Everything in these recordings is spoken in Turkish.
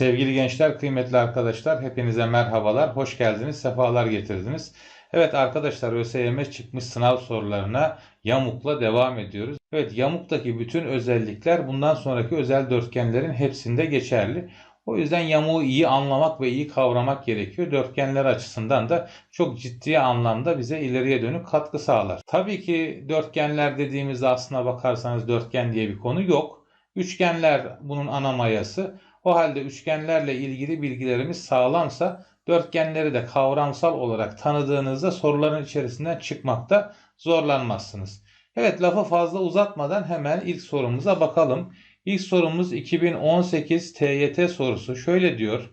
Sevgili gençler, kıymetli arkadaşlar, hepinize merhabalar, hoş geldiniz, sefalar getirdiniz. Evet arkadaşlar, ÖSYM çıkmış sınav sorularına yamukla devam ediyoruz. Evet, yamuktaki bütün özellikler bundan sonraki özel dörtgenlerin hepsinde geçerli. O yüzden yamuğu iyi anlamak ve iyi kavramak gerekiyor. Dörtgenler açısından da çok ciddi anlamda bize ileriye dönük katkı sağlar. Tabii ki dörtgenler dediğimizde aslına bakarsanız dörtgen diye bir konu yok. Üçgenler bunun ana mayası. O halde üçgenlerle ilgili bilgilerimiz sağlamsa dörtgenleri de kavramsal olarak tanıdığınızda soruların içerisinden çıkmakta zorlanmazsınız. Evet lafı fazla uzatmadan hemen ilk sorumuza bakalım. İlk sorumuz 2018 TYT sorusu. Şöyle diyor.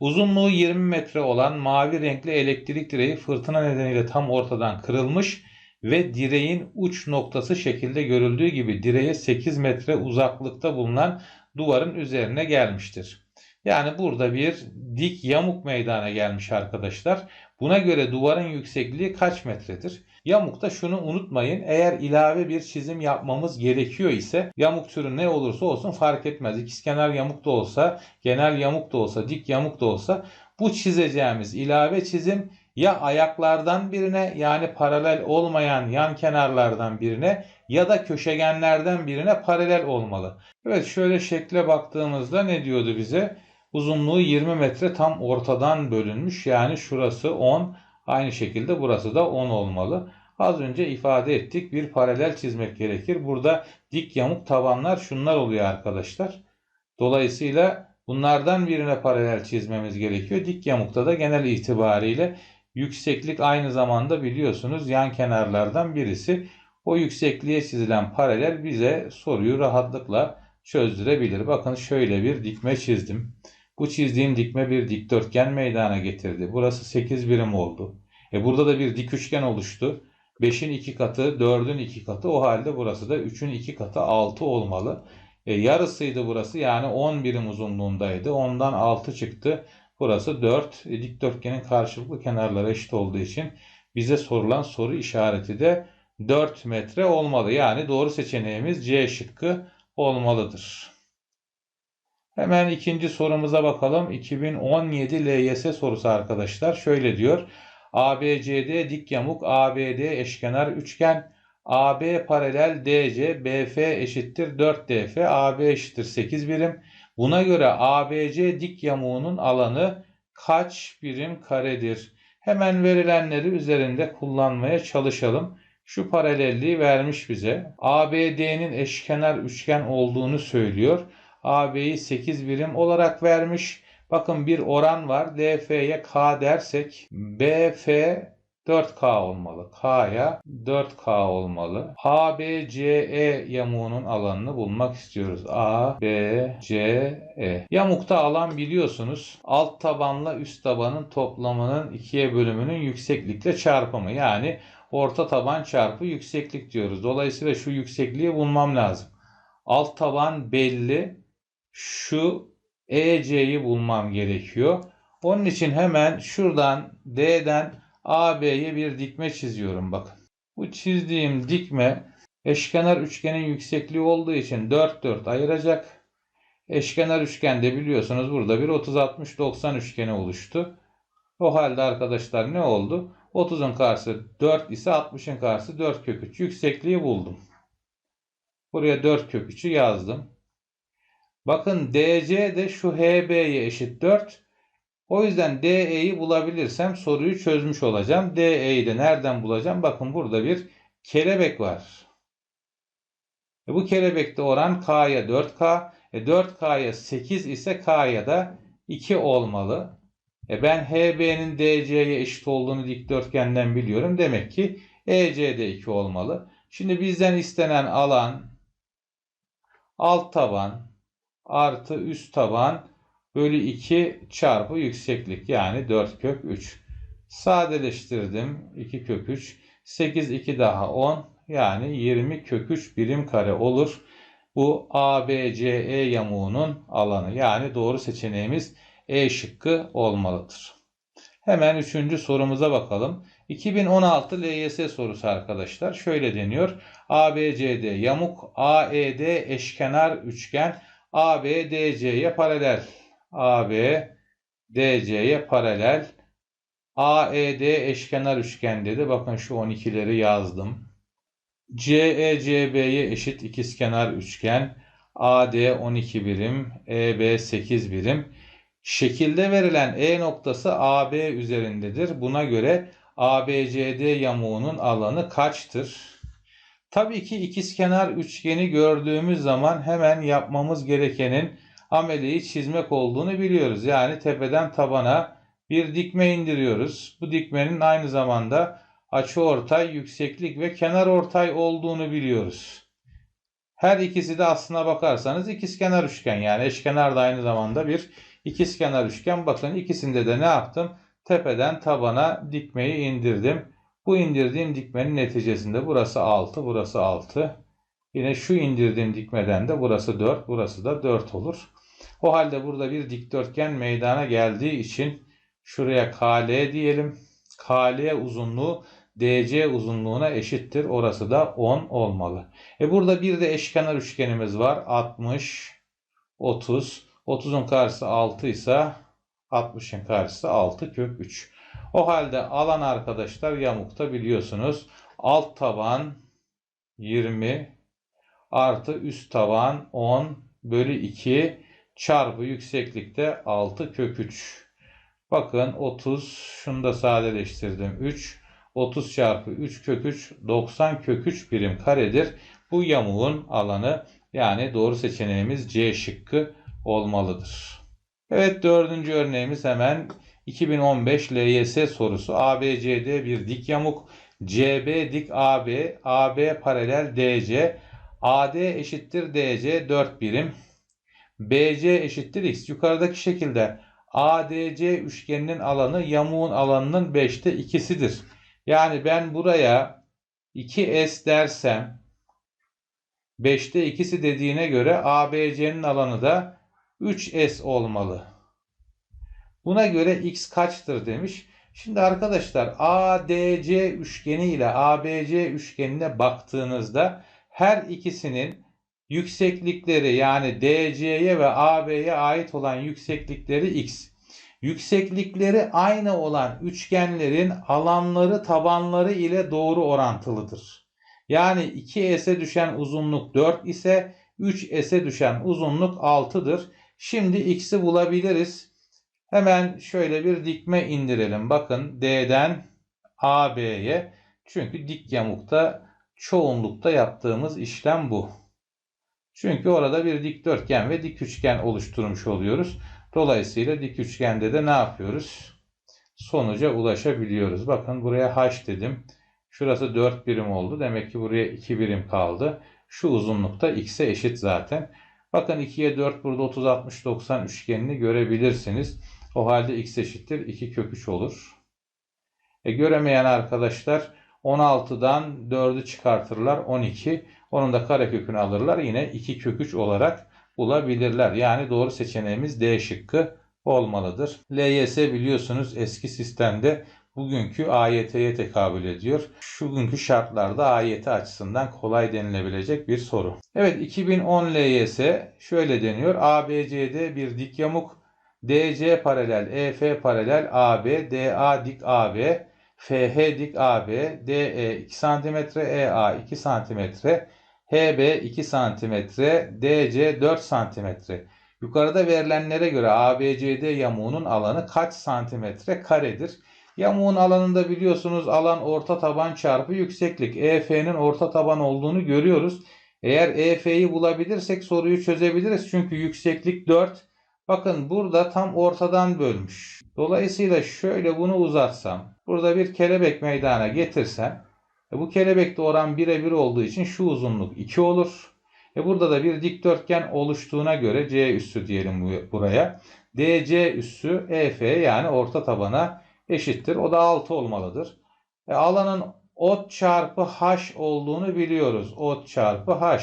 Uzunluğu 20 metre olan mavi renkli elektrik direği fırtına nedeniyle tam ortadan kırılmış ve direğin uç noktası şekilde görüldüğü gibi direğe 8 metre uzaklıkta bulunan duvarın üzerine gelmiştir. Yani burada bir dik yamuk meydana gelmiş arkadaşlar. Buna göre duvarın yüksekliği kaç metredir? Yamukta şunu unutmayın. Eğer ilave bir çizim yapmamız gerekiyor ise yamuk türü ne olursa olsun fark etmez. İkizkenar yamuk da olsa, genel yamuk da olsa, dik yamuk da olsa bu çizeceğimiz ilave çizim ya ayaklardan birine yani paralel olmayan yan kenarlardan birine ya da köşegenlerden birine paralel olmalı. Evet şöyle şekle baktığımızda ne diyordu bize? Uzunluğu 20 metre tam ortadan bölünmüş. Yani şurası 10. Aynı şekilde burası da 10 olmalı. Az önce ifade ettik. Bir paralel çizmek gerekir. Burada dik yamuk tabanlar şunlar oluyor arkadaşlar. Dolayısıyla bunlardan birine paralel çizmemiz gerekiyor. Dik yamukta da genel itibariyle yükseklik aynı zamanda biliyorsunuz yan kenarlardan birisi. O yüksekliğe çizilen paralel bize soruyu rahatlıkla çözdürebilir. Bakın şöyle bir dikme çizdim. Bu çizdiğim dikme bir dikdörtgen meydana getirdi. Burası 8 birim oldu. E burada da bir dik üçgen oluştu. 5'in 2 katı, 4'ün 2 katı. O halde burası da 3'ün 2 katı 6 olmalı. E, yarısıydı burası yani 10 birim uzunluğundaydı. Ondan 6 çıktı. Burası 4. E, dikdörtgenin karşılıklı kenarları eşit olduğu için bize sorulan soru işareti de 4 metre olmalı. Yani doğru seçeneğimiz C şıkkı olmalıdır. Hemen ikinci sorumuza bakalım. 2017 LYS sorusu arkadaşlar. Şöyle diyor. ABCD dik yamuk, ABD eşkenar üçgen, AB paralel DC, BF eşittir 4DF, AB eşittir 8 birim. Buna göre ABC dik yamuğunun alanı kaç birim karedir? Hemen verilenleri üzerinde kullanmaya çalışalım. Şu paralelliği vermiş bize. ABD'nin eşkenar üçgen olduğunu söylüyor. AB'yi 8 birim olarak vermiş. Bakın bir oran var. DF'ye K dersek BF 4K olmalı. K'ya 4K olmalı. ABCE yamuğunun alanını bulmak istiyoruz. A, B, C, E. Yamukta alan biliyorsunuz. Alt tabanla üst tabanın toplamının ikiye bölümünün yükseklikle çarpımı. Yani orta taban çarpı yükseklik diyoruz. Dolayısıyla şu yüksekliği bulmam lazım. Alt taban belli. Şu EC'yi bulmam gerekiyor. Onun için hemen şuradan D'den AB'ye bir dikme çiziyorum bakın. Bu çizdiğim dikme eşkenar üçgenin yüksekliği olduğu için 4 4 ayıracak. Eşkenar üçgende biliyorsunuz burada bir 30 60 90 üçgeni oluştu. O halde arkadaşlar ne oldu? 30'un karşısı 4 ise 60'ın karşısı 4 kök 3. Yüksekliği buldum. Buraya 4 kök 3'ü yazdım. Bakın DC de şu HB'ye eşit 4. O yüzden DE'yi bulabilirsem soruyu çözmüş olacağım. DE'yi de nereden bulacağım? Bakın burada bir kelebek var. E bu kelebekte oran K'ya 4K. E 4K'ya 8 ise K'ya da 2 olmalı. E ben HB'nin DC'ye eşit olduğunu dikdörtgenden biliyorum. Demek ki EC'de 2 olmalı. Şimdi bizden istenen alan alt taban artı üst taban bölü 2 çarpı yükseklik yani 4 kök 3. Sadeleştirdim 2 kök 3. 8 2 daha 10 yani 20 kök 3 birim kare olur. Bu ABCE yamuğunun alanı yani doğru seçeneğimiz E şıkkı olmalıdır. Hemen üçüncü sorumuza bakalım. 2016 LYS sorusu arkadaşlar. Şöyle deniyor. ABCD yamuk, AED eşkenar üçgen, ABDC'ye paralel. AB DC'ye paralel. AED eşkenar üçgen dedi. Bakın şu 12'leri yazdım. CECB'ye eşit ikizkenar üçgen. AD 12 birim, EB 8 birim. Şekilde verilen E noktası AB üzerindedir. Buna göre ABCD yamuğunun alanı kaçtır? Tabii ki ikizkenar üçgeni gördüğümüz zaman hemen yapmamız gerekenin ameliyi çizmek olduğunu biliyoruz. Yani tepeden tabana bir dikme indiriyoruz. Bu dikmenin aynı zamanda açıortay, yükseklik ve kenar ortay olduğunu biliyoruz. Her ikisi de aslına bakarsanız ikizkenar üçgen yani eşkenar da aynı zamanda bir ikizkenar üçgen. Bakın ikisinde de ne yaptım? Tepeden tabana dikmeyi indirdim. Bu indirdiğim dikmenin neticesinde burası 6, burası 6. Yine şu indirdiğim dikmeden de burası 4, burası da 4 olur. O halde burada bir dikdörtgen meydana geldiği için şuraya KL diyelim. KL uzunluğu DC uzunluğuna eşittir. Orası da 10 olmalı. E burada bir de eşkenar üçgenimiz var. 60, 30. 30'un karşısı 6 ise 60'ın karşısı 6 kök 3. O halde alan arkadaşlar yamukta biliyorsunuz. Alt taban 20 artı üst taban 10 bölü 2 çarpı yükseklikte 6 kök 3. Bakın 30 şunu da sadeleştirdim 3. 30 çarpı 3 kök 3 90 kök 3 birim karedir. Bu yamuğun alanı yani doğru seçeneğimiz C şıkkı olmalıdır. Evet dördüncü örneğimiz hemen 2015 LYS sorusu. ABCD bir dik yamuk. CB dik AB, AB paralel DC, AD eşittir DC 4 birim. BC eşittir X. Yukarıdaki şekilde ADC üçgeninin alanı yamuğun alanının 5'te 2'sidir. Yani ben buraya 2S dersem 5'te 2'si dediğine göre ABC'nin alanı da 3S olmalı. Buna göre X kaçtır demiş. Şimdi arkadaşlar ADC üçgeni ile ABC üçgenine baktığınızda her ikisinin yükseklikleri yani DC'ye ve AB'ye ait olan yükseklikleri X. Yükseklikleri aynı olan üçgenlerin alanları tabanları ile doğru orantılıdır. Yani 2S'e düşen uzunluk 4 ise 3S'e düşen uzunluk 6'dır. Şimdi X'i bulabiliriz. Hemen şöyle bir dikme indirelim. Bakın D'den AB'ye. Çünkü dik yamukta çoğunlukta yaptığımız işlem bu. Çünkü orada bir dikdörtgen ve dik üçgen oluşturmuş oluyoruz. Dolayısıyla dik üçgende de ne yapıyoruz? Sonuca ulaşabiliyoruz. Bakın buraya h dedim. Şurası 4 birim oldu. Demek ki buraya 2 birim kaldı. Şu uzunlukta x'e eşit zaten. Bakın 2'ye 4 burada 30 60 90 üçgenini görebilirsiniz. O halde x eşittir 2 kök 3 olur. E, göremeyen arkadaşlar 16'dan 4'ü çıkartırlar 12. Onun da karekökünü alırlar. Yine 2 kök 3 olarak bulabilirler. Yani doğru seçeneğimiz D şıkkı olmalıdır. LYS biliyorsunuz eski sistemde bugünkü AYT'ye tekabül ediyor. Şu günkü şartlarda AYT açısından kolay denilebilecek bir soru. Evet 2010 LYS şöyle deniyor. ABCD bir dik yamuk. DC paralel, EF paralel AB, DA dik AB, FH dik AB, DE 2 cm, EA 2 cm, HB 2 cm, DC 4 cm. Yukarıda verilenlere göre ABCD yamuğunun alanı kaç santimetre karedir? Yamuğun alanında biliyorsunuz alan orta taban çarpı yükseklik. EF'nin orta taban olduğunu görüyoruz. Eğer EF'yi bulabilirsek soruyu çözebiliriz. Çünkü yükseklik 4. Bakın burada tam ortadan bölmüş. Dolayısıyla şöyle bunu uzatsam. Burada bir kelebek meydana getirsem. E bu kelebekte oran birebir olduğu için şu uzunluk 2 olur. E burada da bir dikdörtgen oluştuğuna göre C üssü diyelim buraya. DC üssü EF yani orta tabana eşittir. O da 6 olmalıdır. E alanın ot çarpı h olduğunu biliyoruz. Ot çarpı h.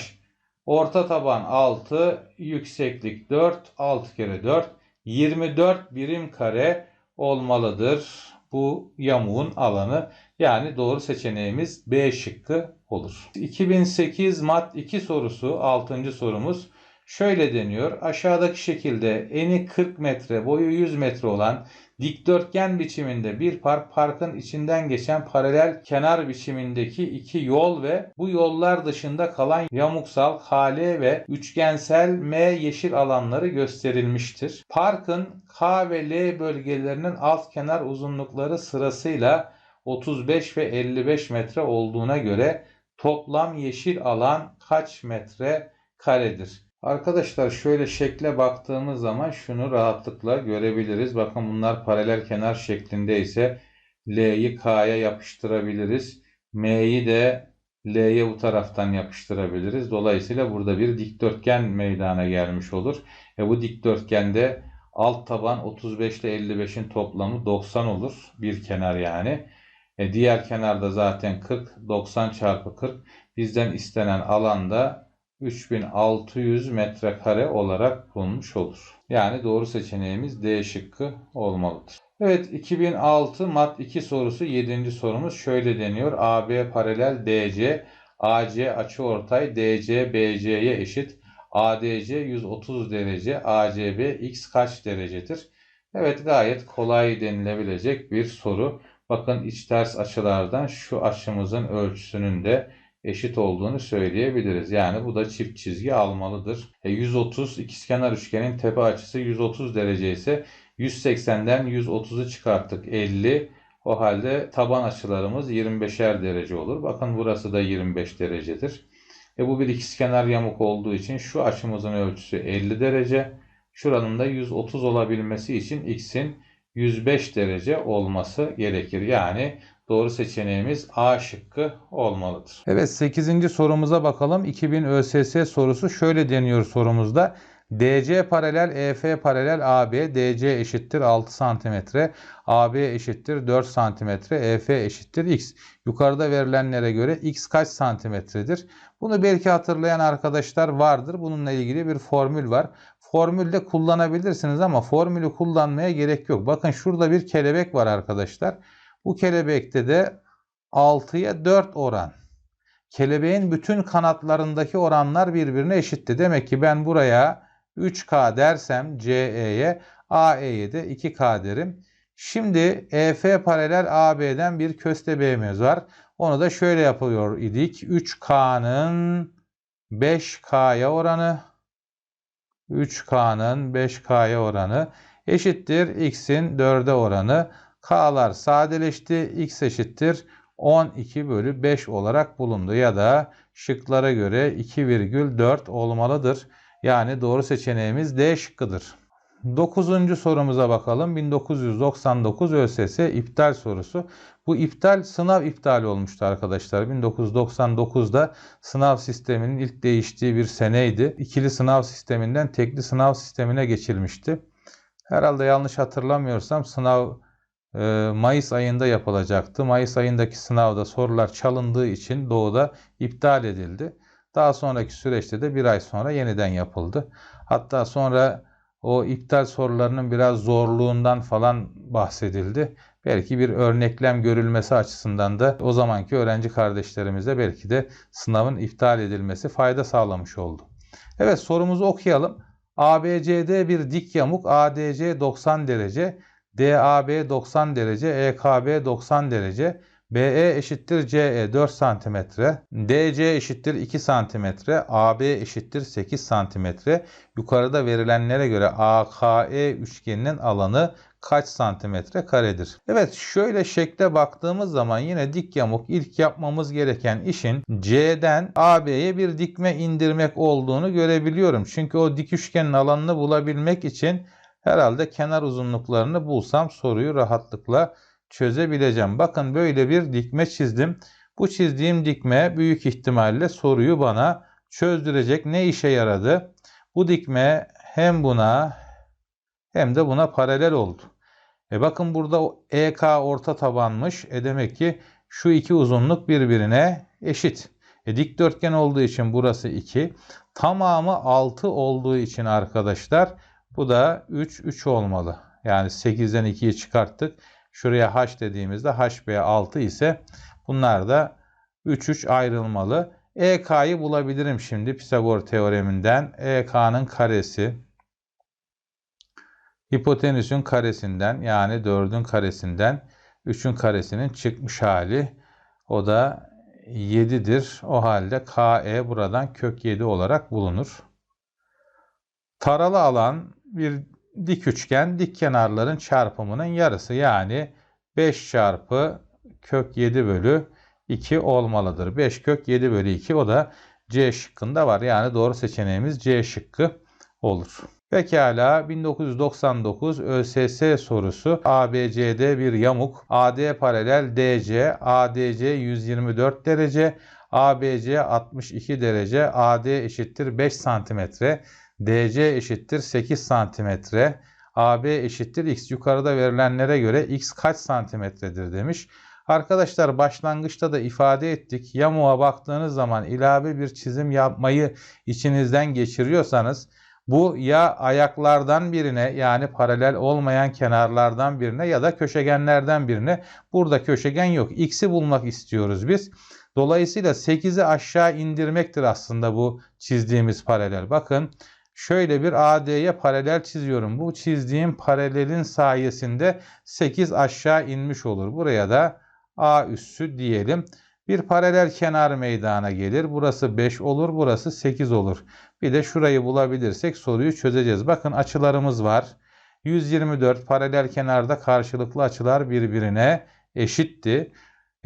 Orta taban 6, yükseklik 4, 6 kere 4, 24 birim kare olmalıdır bu yamuğun alanı. Yani doğru seçeneğimiz B şıkkı olur. 2008 mat 2 sorusu 6. sorumuz. Şöyle deniyor. Aşağıdaki şekilde eni 40 metre, boyu 100 metre olan dikdörtgen biçiminde bir park parkın içinden geçen paralel kenar biçimindeki iki yol ve bu yollar dışında kalan yamuksal, hale ve üçgensel M yeşil alanları gösterilmiştir. Parkın K ve L bölgelerinin alt kenar uzunlukları sırasıyla 35 ve 55 metre olduğuna göre toplam yeşil alan kaç metre karedir? Arkadaşlar şöyle şekle baktığımız zaman şunu rahatlıkla görebiliriz. Bakın bunlar paralel kenar şeklinde ise L'yi K'ya yapıştırabiliriz. M'yi de L'ye bu taraftan yapıştırabiliriz. Dolayısıyla burada bir dikdörtgen meydana gelmiş olur. E bu dikdörtgende alt taban 35 ile 55'in toplamı 90 olur. Bir kenar yani. E diğer kenarda zaten 40, 90 çarpı 40. Bizden istenen alanda 3600 metrekare olarak bulunmuş olur. Yani doğru seçeneğimiz D şıkkı olmalıdır. Evet 2006 mat 2 sorusu 7. sorumuz şöyle deniyor. AB paralel DC AC açıortay DC BC'ye eşit. ADC 130 derece ACB x kaç derecedir? Evet gayet kolay denilebilecek bir soru. Bakın iç ters açılardan şu açımızın ölçüsünün de eşit olduğunu söyleyebiliriz. Yani bu da çift çizgi almalıdır. E 130 ikizkenar üçgenin tepe açısı 130 derece ise 180'den 130'u çıkarttık 50. O halde taban açılarımız 25'er derece olur. Bakın burası da 25 derecedir. E bu bir ikizkenar yamuk olduğu için şu açımızın ölçüsü 50 derece. Şuranın da 130 olabilmesi için x'in 105 derece olması gerekir. Yani Doğru seçeneğimiz A şıkkı olmalıdır. Evet 8. sorumuza bakalım. 2000 ÖSS sorusu şöyle deniyor sorumuzda. DC paralel EF paralel AB DC eşittir 6 cm AB eşittir 4 cm EF eşittir X. Yukarıda verilenlere göre X kaç santimetredir? Bunu belki hatırlayan arkadaşlar vardır. Bununla ilgili bir formül var. Formülde kullanabilirsiniz ama formülü kullanmaya gerek yok. Bakın şurada bir kelebek var arkadaşlar. Bu kelebekte de 6'ya 4 oran. Kelebeğin bütün kanatlarındaki oranlar birbirine eşitti. Demek ki ben buraya 3K dersem CE'ye AE'ye de 2K derim. Şimdi EF paralel AB'den bir köstebeğimiz var. Onu da şöyle yapıyor idik. 3K'nın 5K'ya oranı 3K'nın 5K'ya oranı eşittir X'in 4'e oranı. K'lar sadeleşti. X eşittir 12 bölü 5 olarak bulundu. Ya da şıklara göre 2,4 olmalıdır. Yani doğru seçeneğimiz D şıkkıdır. 9. sorumuza bakalım. 1999 ÖSS iptal sorusu. Bu iptal sınav iptal olmuştu arkadaşlar. 1999'da sınav sisteminin ilk değiştiği bir seneydi. İkili sınav sisteminden tekli sınav sistemine geçilmişti. Herhalde yanlış hatırlamıyorsam sınav Mayıs ayında yapılacaktı. Mayıs ayındaki sınavda sorular çalındığı için doğuda iptal edildi. Daha sonraki süreçte de bir ay sonra yeniden yapıldı. Hatta sonra o iptal sorularının biraz zorluğundan falan bahsedildi. Belki bir örneklem görülmesi açısından da o zamanki öğrenci kardeşlerimize belki de sınavın iptal edilmesi fayda sağlamış oldu. Evet sorumuzu okuyalım. ABCD bir dik yamuk ADC 90 derece DAB 90 derece, EKB 90 derece, BE eşittir CE 4 cm, DC eşittir 2 cm, AB eşittir 8 cm. Yukarıda verilenlere göre AKE üçgeninin alanı kaç santimetre karedir? Evet şöyle şekle baktığımız zaman yine dik yamuk ilk yapmamız gereken işin C'den AB'ye bir dikme indirmek olduğunu görebiliyorum. Çünkü o dik üçgenin alanını bulabilmek için Herhalde kenar uzunluklarını bulsam soruyu rahatlıkla çözebileceğim. Bakın böyle bir dikme çizdim. Bu çizdiğim dikme büyük ihtimalle soruyu bana çözdürecek. Ne işe yaradı? Bu dikme hem buna hem de buna paralel oldu. E bakın burada EK orta tabanmış. E demek ki şu iki uzunluk birbirine eşit. E dikdörtgen olduğu için burası 2. Tamamı 6 olduğu için arkadaşlar bu da 3, 3 olmalı. Yani 8'den 2'yi çıkarttık. Şuraya h dediğimizde hb 6 ise bunlar da 3, 3 ayrılmalı. EK'yı bulabilirim şimdi Pisagor teoreminden. EK'nın karesi hipotenüsün karesinden yani 4'ün karesinden 3'ün karesinin çıkmış hali. O da 7'dir. O halde KE buradan kök 7 olarak bulunur. Taralı alan bir dik üçgen dik kenarların çarpımının yarısı yani 5 çarpı kök 7 bölü 2 olmalıdır. 5 kök 7 bölü 2 o da C şıkkında var. Yani doğru seçeneğimiz C şıkkı olur. Pekala 1999 ÖSS sorusu ABCD bir yamuk AD paralel DC ADC 124 derece ABC 62 derece AD eşittir 5 santimetre DC eşittir 8 santimetre AB eşittir X yukarıda verilenlere göre X kaç santimetredir demiş. Arkadaşlar başlangıçta da ifade ettik. Yamuğa baktığınız zaman ilave bir çizim yapmayı içinizden geçiriyorsanız bu ya ayaklardan birine yani paralel olmayan kenarlardan birine ya da köşegenlerden birine. Burada köşegen yok. X'i bulmak istiyoruz biz. Dolayısıyla 8'i aşağı indirmektir aslında bu çizdiğimiz paralel. Bakın şöyle bir AD'ye paralel çiziyorum. Bu çizdiğim paralelin sayesinde 8 aşağı inmiş olur. Buraya da A üssü diyelim. Bir paralel kenar meydana gelir. Burası 5 olur, burası 8 olur. Bir de şurayı bulabilirsek soruyu çözeceğiz. Bakın açılarımız var. 124 paralel kenarda karşılıklı açılar birbirine eşitti.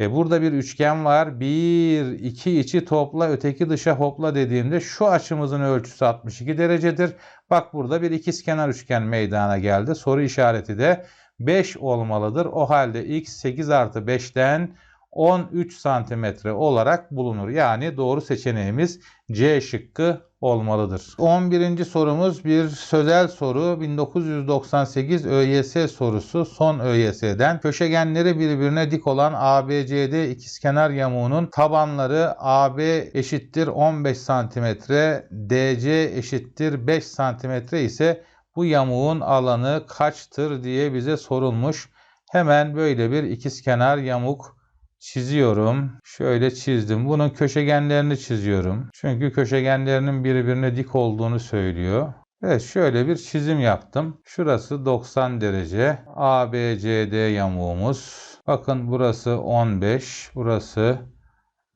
E burada bir üçgen var. 1, 2 içi topla öteki dışa hopla dediğimde şu açımızın ölçüsü 62 derecedir. Bak burada bir ikizkenar üçgen meydana geldi. Soru işareti de 5 olmalıdır. O halde x 8 artı 5'ten 13 santimetre olarak bulunur. Yani doğru seçeneğimiz C şıkkı olmalıdır. 11. sorumuz bir sözel soru. 1998 ÖYS sorusu. Son ÖYS'den. Köşegenleri birbirine dik olan ABCD ikizkenar yamuğunun tabanları AB eşittir 15 santimetre, DC eşittir 5 santimetre ise bu yamuğun alanı kaçtır diye bize sorulmuş. Hemen böyle bir ikizkenar yamuk çiziyorum. Şöyle çizdim. Bunun köşegenlerini çiziyorum. Çünkü köşegenlerinin birbirine dik olduğunu söylüyor. Evet şöyle bir çizim yaptım. Şurası 90 derece. ABCD yamuğumuz. Bakın burası 15. Burası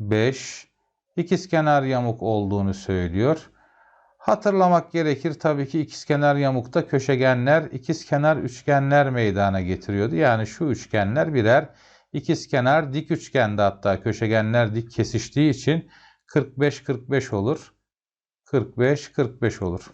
5. İkizkenar yamuk olduğunu söylüyor. Hatırlamak gerekir tabii ki ikizkenar yamukta köşegenler ikizkenar üçgenler meydana getiriyordu. Yani şu üçgenler birer ikizkenar dik üçgende hatta köşegenler dik kesiştiği için 45-45 olur. 45-45 olur.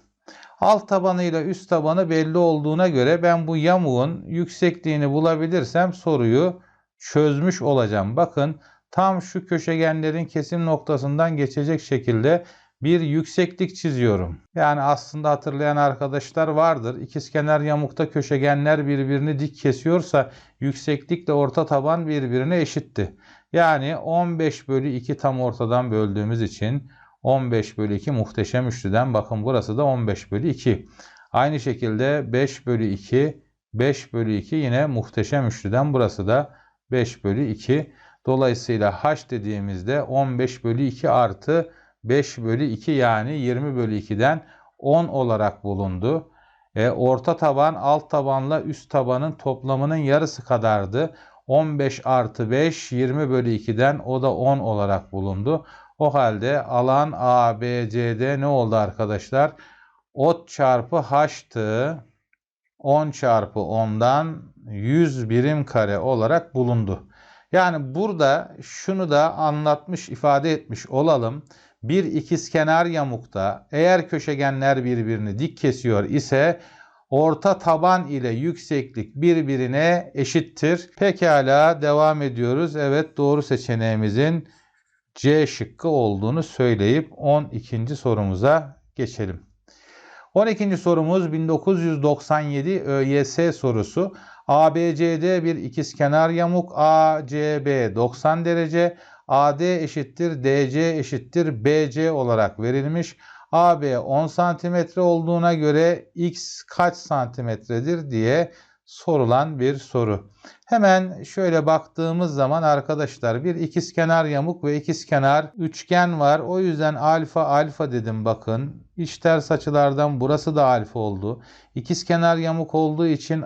Alt tabanıyla üst tabanı belli olduğuna göre ben bu yamuğun yüksekliğini bulabilirsem soruyu çözmüş olacağım. Bakın tam şu köşegenlerin kesim noktasından geçecek şekilde bir yükseklik çiziyorum. Yani aslında hatırlayan arkadaşlar vardır. İkizkenar yamukta köşegenler birbirini dik kesiyorsa yükseklikle orta taban birbirine eşitti. Yani 15 bölü 2 tam ortadan böldüğümüz için 15 bölü 2 muhteşem üçlüden bakın burası da 15 bölü 2. Aynı şekilde 5 bölü 2 5 bölü 2 yine muhteşem üçlüden burası da 5 bölü 2. Dolayısıyla h dediğimizde 15 bölü 2 artı 5 bölü 2 yani 20 bölü 2'den 10 olarak bulundu. E, orta taban alt tabanla üst tabanın toplamının yarısı kadardı. 15 artı 5 20 bölü 2'den o da 10 olarak bulundu. O halde alan ABCD ne oldu arkadaşlar? Ot çarpı H'tı. 10 çarpı 10'dan 100 birim kare olarak bulundu. Yani burada şunu da anlatmış ifade etmiş olalım bir ikizkenar yamukta eğer köşegenler birbirini dik kesiyor ise orta taban ile yükseklik birbirine eşittir. Pekala devam ediyoruz. Evet doğru seçeneğimizin C şıkkı olduğunu söyleyip 12. sorumuza geçelim. 12. sorumuz 1997 ÖYS sorusu. ABCD bir ikizkenar yamuk ACB 90 derece AD eşittir DC eşittir BC olarak verilmiş. AB 10 santimetre olduğuna göre X kaç santimetredir diye sorulan bir soru. Hemen şöyle baktığımız zaman arkadaşlar bir ikizkenar yamuk ve ikizkenar üçgen var. O yüzden alfa alfa dedim bakın. İç ters açılardan burası da alfa oldu. İkizkenar yamuk olduğu için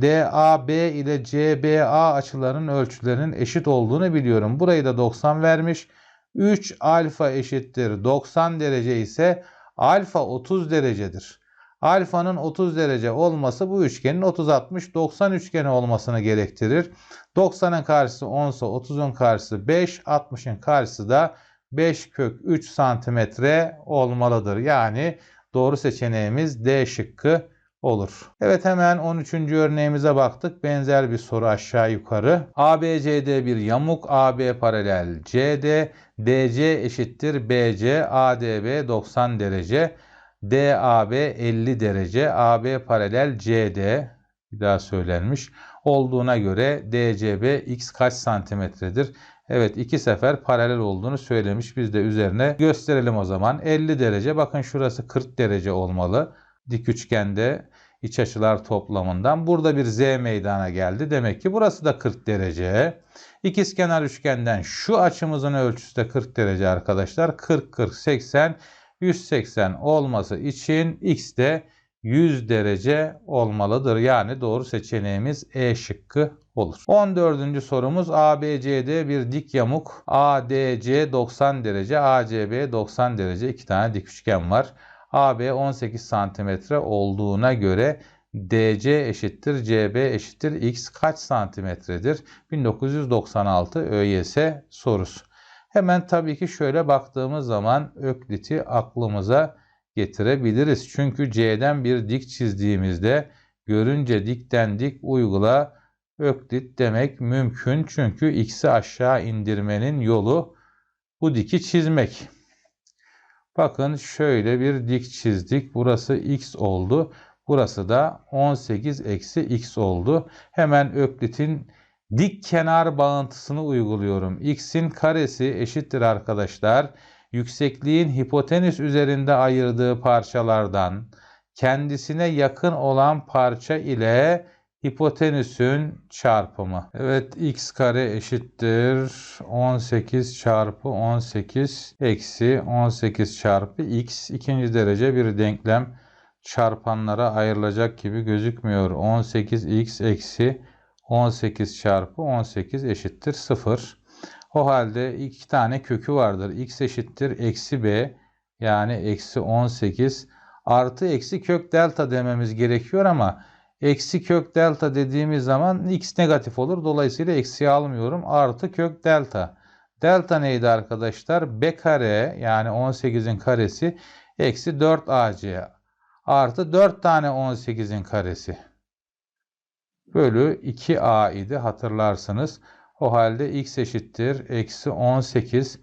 DAB ile CBA açılarının ölçülerinin eşit olduğunu biliyorum. Burayı da 90 vermiş. 3 alfa eşittir 90 derece ise alfa 30 derecedir. Alfanın 30 derece olması bu üçgenin 30-60-90 üçgeni olmasını gerektirir. 90'ın karşısı 10 ise 30'un karşısı 5, 60'ın karşısı da 5 kök 3 santimetre olmalıdır. Yani doğru seçeneğimiz D şıkkı olur. Evet hemen 13. örneğimize baktık. Benzer bir soru aşağı yukarı. ABCD bir yamuk AB paralel CD DC eşittir BC ADB 90 derece DAB 50 derece AB paralel CD bir daha söylenmiş olduğuna göre DCB x kaç santimetredir? Evet iki sefer paralel olduğunu söylemiş. Biz de üzerine gösterelim o zaman. 50 derece bakın şurası 40 derece olmalı. Dik üçgende iç açılar toplamından. Burada bir Z meydana geldi. Demek ki burası da 40 derece. İkizkenar üçgenden şu açımızın ölçüsü de 40 derece arkadaşlar. 40, 40, 80, 180 olması için x de 100 derece olmalıdır. Yani doğru seçeneğimiz E şıkkı olur. 14. sorumuz ABCD bir dik yamuk. ADC 90 derece, ACB 90 derece. iki tane dik üçgen var. AB 18 santimetre olduğuna göre DC eşittir CB eşittir X kaç santimetredir? 1996 ÖYS sorusu. Hemen tabii ki şöyle baktığımız zaman Öklit'i aklımıza getirebiliriz. Çünkü C'den bir dik çizdiğimizde görünce dikten dik uygula Öklit demek mümkün. Çünkü X'i aşağı indirmenin yolu bu diki çizmek. Bakın şöyle bir dik çizdik. Burası X oldu. Burası da 18 eksi X oldu. Hemen Öklit'in dik kenar bağıntısını uyguluyorum. X'in karesi eşittir arkadaşlar. Yüksekliğin hipotenüs üzerinde ayırdığı parçalardan kendisine yakın olan parça ile hipotenüsün çarpımı. Evet x kare eşittir 18 çarpı 18 eksi 18 çarpı x ikinci derece bir denklem çarpanlara ayrılacak gibi gözükmüyor. 18x eksi 18 çarpı 18 eşittir 0. O halde iki tane kökü vardır. x eşittir eksi b yani eksi 18 artı eksi kök delta dememiz gerekiyor ama eksi kök delta dediğimiz zaman x negatif olur. Dolayısıyla eksiye almıyorum. Artı kök delta. Delta neydi arkadaşlar? b kare yani 18'in karesi eksi 4ac artı 4 tane 18'in karesi bölü 2a idi hatırlarsınız. O halde x eşittir eksi 18.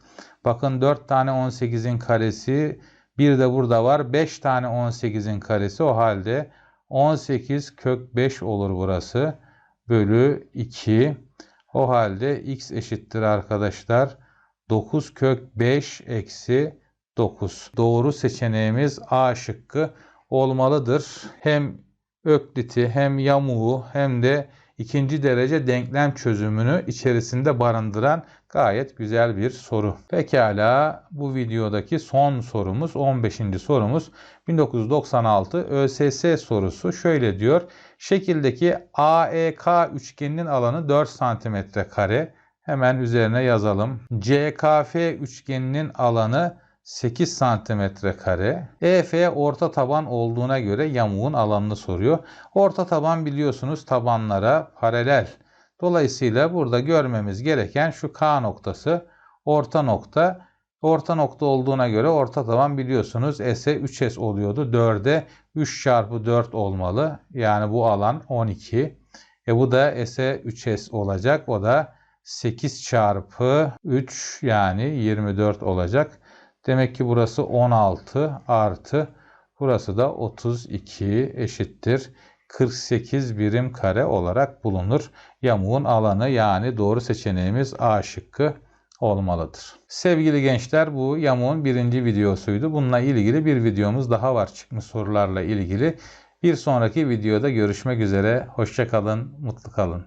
Bakın 4 tane 18'in karesi bir de burada var. 5 tane 18'in karesi o halde 18 kök 5 olur burası. Bölü 2. O halde x eşittir arkadaşlar. 9 kök 5 eksi 9. Doğru seçeneğimiz A şıkkı olmalıdır. Hem ökliti hem yamuğu hem de ikinci derece denklem çözümünü içerisinde barındıran gayet güzel bir soru. Pekala bu videodaki son sorumuz 15. sorumuz 1996 ÖSS sorusu şöyle diyor. Şekildeki AEK üçgeninin alanı 4 cm kare. Hemen üzerine yazalım. CKF üçgeninin alanı 8 santimetre kare. EF orta taban olduğuna göre yamuğun alanını soruyor. Orta taban biliyorsunuz tabanlara paralel. Dolayısıyla burada görmemiz gereken şu K noktası orta nokta. Orta nokta olduğuna göre orta taban biliyorsunuz S'e 3S oluyordu. 4'e 3 çarpı 4 olmalı. Yani bu alan 12. E bu da S'e 3S olacak. O da 8 çarpı 3 yani 24 olacak. Demek ki burası 16 artı burası da 32 eşittir. 48 birim kare olarak bulunur. Yamuğun alanı yani doğru seçeneğimiz A şıkkı olmalıdır. Sevgili gençler bu yamuğun birinci videosuydu. Bununla ilgili bir videomuz daha var çıkmış sorularla ilgili. Bir sonraki videoda görüşmek üzere. Hoşça kalın, mutlu kalın.